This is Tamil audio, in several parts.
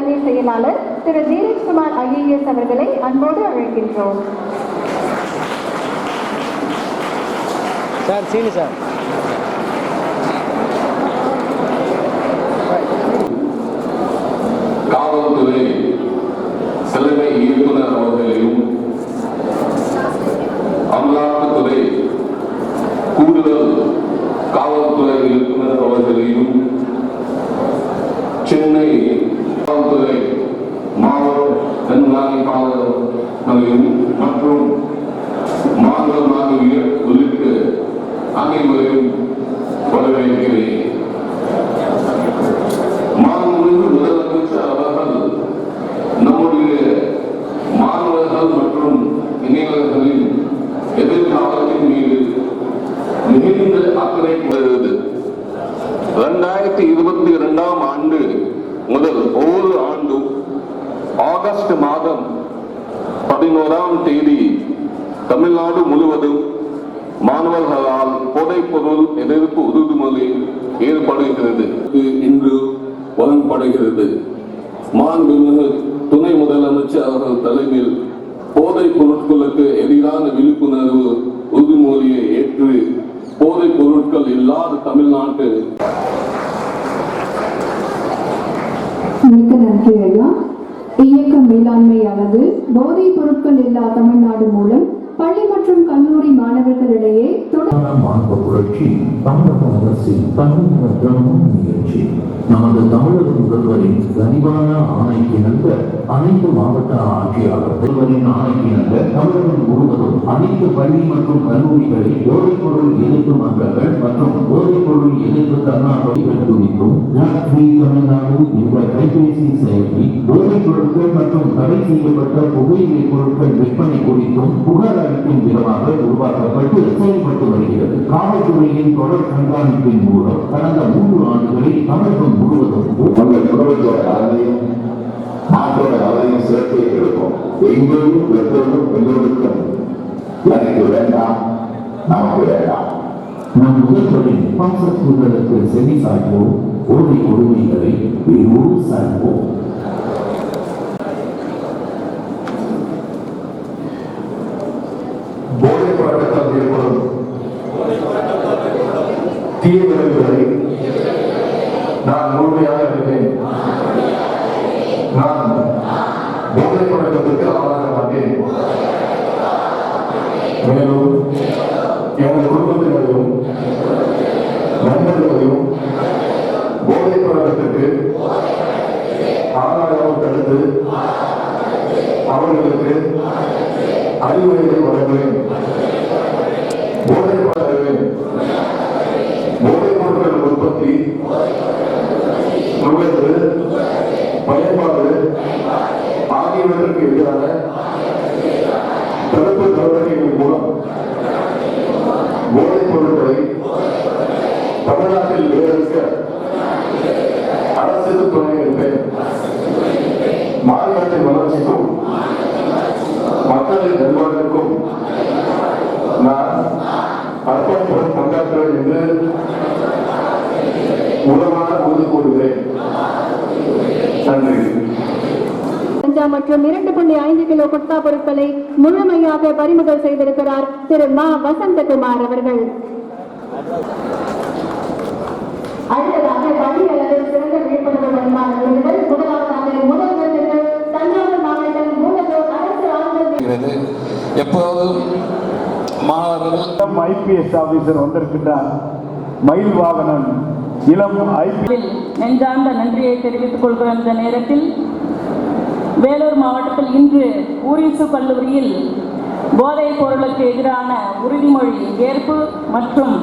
தலைமை செயலாளர் திரு தீரஜ் குமார் ஐஏஎஸ் அவர்களை அன்போடு அழைக்கின்றோம். சார் சீனி சார். காவல்துறை கண்காணிப்பாளர்களையும் மற்றும் மாநில மாணவியர் உள்ளிட்ட அனைவரையும் வரவேற்கிறேன் பதினோராம் தேதி தமிழ்நாடு முழுவதும் மாணவர்களால் போதைப்பொருள் எதிர்ப்பு உறுதிமொழி ஏற்படுகிறது. இன்று வழங்கப்படுகிறது. மாண்புமிகு துணை முதலமைச்சர் அவர்கள் தலைமையில் போதைப் பொருட்களுக்கு எதிரான விழிப்புணர்வு உறுதிமொழியை ஏற்று போதைப் பொருட்கள் இல்லாத தமிழ்நாட்டு மிக்க நன்றி ஐயா. இயக்க மேலாண்மையானது போதைப் பொருட்கள் இல்லா தமிழ்நாடு மூலம் பள்ளி மற்றும் கல்லூரி மாணவர்களிடையே தொடர் புரட்சி தமிழக அரசின் தமிழக கிராமம் முயற்சி. நமது தமிழக முதல்வரின் கனிவான ஆணைக்கிணங்க அனைத்து மாவட்ட ஆட்சியாளர் முதல்வரின் ஆணைக்கிணங்க தமிழகம் முழுவதும் அனைத்து பள்ளி மற்றும் கல்லூரிகளில் போதைப் பொருள் எதிர்ப்பு மன்றங்கள் மற்றும் போதைப் பொருள் எதிர்ப்பு கர்நாடகிகள் குறித்தும் தமிழ்நாடு என்ற கைபேசி செயலி போதைப் பொருட்கள் மற்றும் தடை செய்யப்பட்ட புகையிலை பொருட்கள் விற்பனை குறித்தும் புகார் அளிக்கும் விதமாக உருவாக்கப்பட்டு செயல்பட்டு வருகிறது. காவல்துறையின் தொடர் கண்காணிப்பின் மூலம் கடந்த மூன்று ஆண்டுகளில் தமிழகம் முழுவதும் உங்கள் குடும்பத்தோட நலனையும் நாட்டோட நலனையும் சேர்த்து எடுப்போம் எங்கேயும் எப்பொழுதும் எல்லோருக்கும் எனக்கு வேண்டாம் நமக்கு வேண்டாம். நம் முதல்வரின் பாசத்துகளுக்கு செவி சாய்ப்போம். போதை கொடுமைகளை வேரோடு சாய்ப்போம். ஆளாகாமல் அவர்களுக்கு அறிவுரைகளை வழங்குவேன். போதை பழகுவேன் போதைப் பொருட்கள் உற்பத்தி நுழைவு பயன்பாடு ஆகியவற்றுக்கு எதிரான தடுப்பு நடவடிக்கைகள் மூலம் போதைப் பொருட்களை தமிழ்நாட்டில் விளைவிக்க அரசு துணை உலமான உறுதி கூறுகிறேன். நன்றி. மற்றும் இரண்டு புள்ளி ஐந்து கிலோ குட்கா பொருட்களை முழுமையாக பறிமுதல் செய்திருக்கிறார் திரு மா வசந்தகுமார் அவர்கள். அடுத்ததாக பள்ளி அளவில் சிறந்த விழிப்புணர்வு வருமான விருதுகள் முதலாவதாக முதல் விருதுக்கு தஞ்சாவூர் மாவட்டம் மூலதூர் அரசு ஆளுநர் இருக்கிறது. எப்போதும் மாணவர்கள் ஐபிஎஸ் ஆபீசர் வந்திருக்கின்றார். மயில் வாகனன் இளம் நெஞ்சார்ந்த நன்றியை தெரிவித்துக் கொள்கிற இந்த நேரத்தில். வேலூர் மாவட்டத்தில் இன்று ஊரிசு கல்லூரியில் போதைப் பொருளுக்கு எதிரான உறுதிமொழி ஏற்பு மற்றும்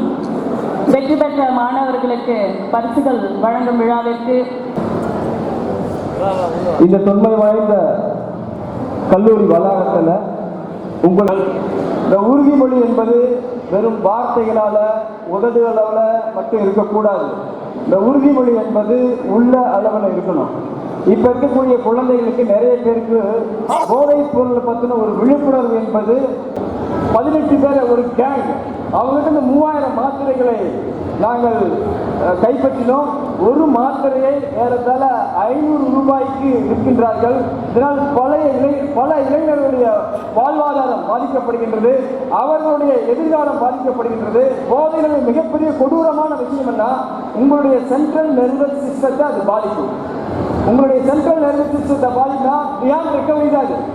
வெற்றி பெற்ற மாணவர்களுக்கு பரிசுகள் வழங்கும் விழாவிற்கு இந்த தொன்மை வாய்ந்த கல்லூரி வளாகத்தில் உங்கள் இந்த உறுதிமொழி என்பது வெறும் வார்த்தைகளால அளவில் மட்டும் இருக்கக்கூடாது. இந்த உறுதிமொழி என்பது உள்ள அளவில் இருக்கணும். இப்ப இருக்கக்கூடிய குழந்தைகளுக்கு நிறைய பேருக்கு போதைப் பொருளை பத்தின ஒரு விழிப்புணர்வு என்பது பதினெட்டு பேர் ஒரு கேங் அவங்ககிட்ட இந்த மூவாயிரம் மாத்திரைகளை நாங்கள் கைப்பற்றினோம். ஒரு மாத்திரையை ஏறத்தாழ ஐநூறு ரூபாய்க்கு விற்கின்றார்கள். இதனால் பழைய இளை பல இளைஞர்களுடைய வாழ்வாதாரம் பாதிக்கப்படுகின்றது. அவர்களுடைய எதிர்காலம் பாதிக்கப்படுகின்றது. போதைகள் மிகப்பெரிய கொடூரமான விஷயம் என்ன? உங்களுடைய சென்ட்ரல் நெர்வஸ் சிஸ்டத்தை அது பாதிக்கும். உங்களுடைய சென்ட்ரல் நெர்வஸ் சிஸ்டத்தை பாதித்தா ஏன் ரெக்கவரி தான்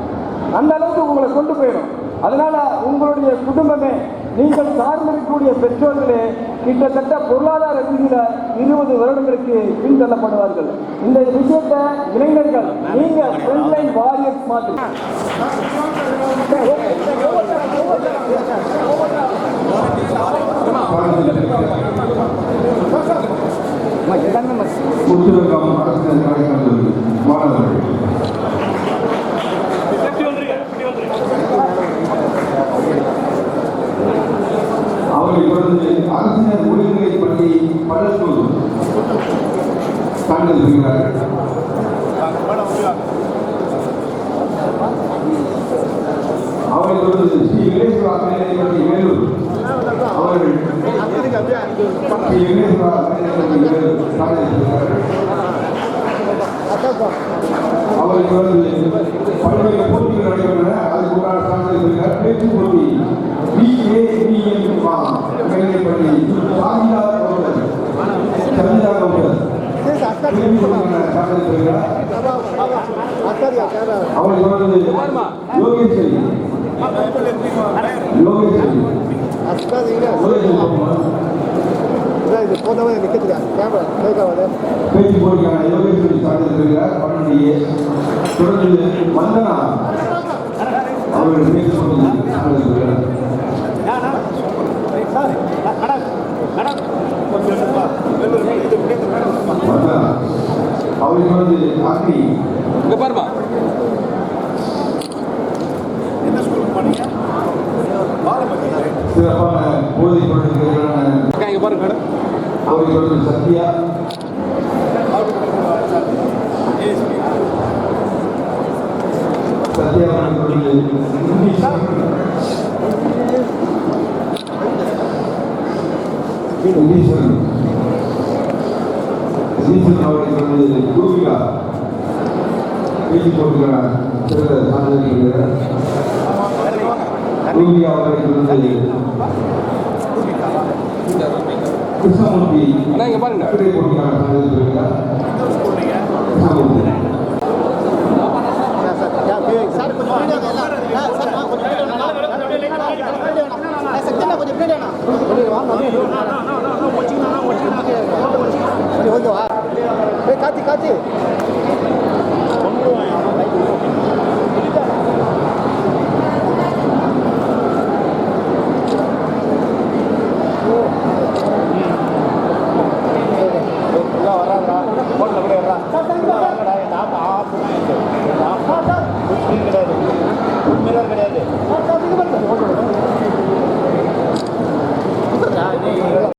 அந்த அளவுக்கு உங்களை கொண்டு போயிடும். அதனால உங்களுடைய குடும்பமே நீங்கள் சார்ந்திருக்கக்கூடிய பெற்றோர்களே கிட்டத்தட்ட பொருளாதார ரீதியில் இருபது வருடங்களுக்கு பின்தள்ளப்படுவார்கள். இந்த விஷயத்தை இளைஞர்கள் நீங்க ஃப்ரண்ட்லைன் வாரியர்ஸ் மாதிரி. புத்தகம் அரசு மாணவர்கள் அவர்கள் தொடர்ந்து அரசினர் ஒழுங்குமுறை பள்ளி படத்தூர் தாங்கள் இருக்கிறார்கள் ஸ்ரீ விவேஸ்வரா வேலூர் அவர்கள் ஸ்ரீ விவேஸ்வரா வேலூர் தாங்கள் இருக்கிறார்கள் பல்வேறு போட்டிகள் நடைபெற்றன. தொடர்ந்து யோகேஸ்வரி யோகேஸ்வரி யோகேஸ்வரி பேச்சு யோகேஸ்வரி பன்னெண்டு ஏ தொடர்ந்து வந்தனா அவர்கள் பேச்சு போட்டி சான்றிதழ் பெறுகிறார் வந்தனா அவரை தொடர்ந்து இங்க பாருமா. சிறப்பான போதைப் பொருளுக்கு எதிரான அவரை தொடர்ந்து சத்யா சத்யா அவரை தொடர்ந்து இங்கிலீஷ் இங்கிலீஷன் இங்கிலீஷன் அவரை தொடர்ந்து கோபிகா பேசி போட்டுக்கிறார் சிறந்த சாதனை கோபிகா அவரை தொடர்ந்து கிருஷ்ணமூர்த்தி பெறுகிறார் கிருஷ்ணமூர்த்தி காத்தி காத்தி